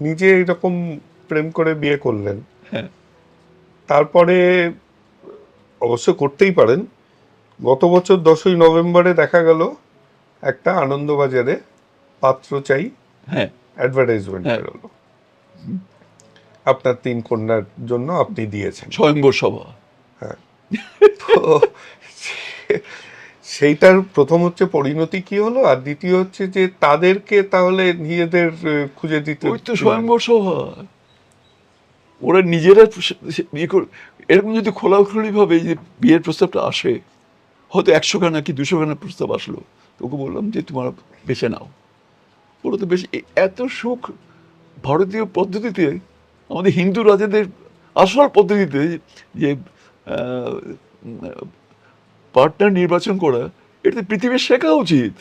নিজে এরকম প্রেম করে বিয়ে করলেন। হ্যাঁ। তারপরে অবশ্য করতেই পারেন। গত বছর দশই নভেম্বরে দেখা গেল একটা আনন্দবাজারে পাত্র চাই হ্যাঁ। অ্যাডভার্টাইজমেন্ট হ্যাঁ। বেরোলো। আপনার তিন কন্যার জন্য আপনি দিয়েছেন। স্বয়ংবর সভা। তো সে- সেইটার প্রথম হচ্ছে পরিণতি কি হলো? আর দ্বিতীয় হচ্ছে যে তাদেরকে তাহলে নিজেদের খুঁজে দিতে ওই তো স্বয়ংবর সভা ওরা নিজেরা এরকম যদি খোলাখুলি ভাবে যে বিয়ের প্রস্তাবটা আসে হয়তো একশো খানা কি দুশো খানা প্রস্তাব আসলো। তো ওকে বললাম যে তোমার বেছে নাও। ওরা তো বেশি এত সুখ ভারতীয় পদ্ধতিতে আমাদের হিন্দু রাজাদের আসল পদ্ধতিতে যে পার্টনার নির্বাচন করা এটা পৃথিবীর শেখা উচিত।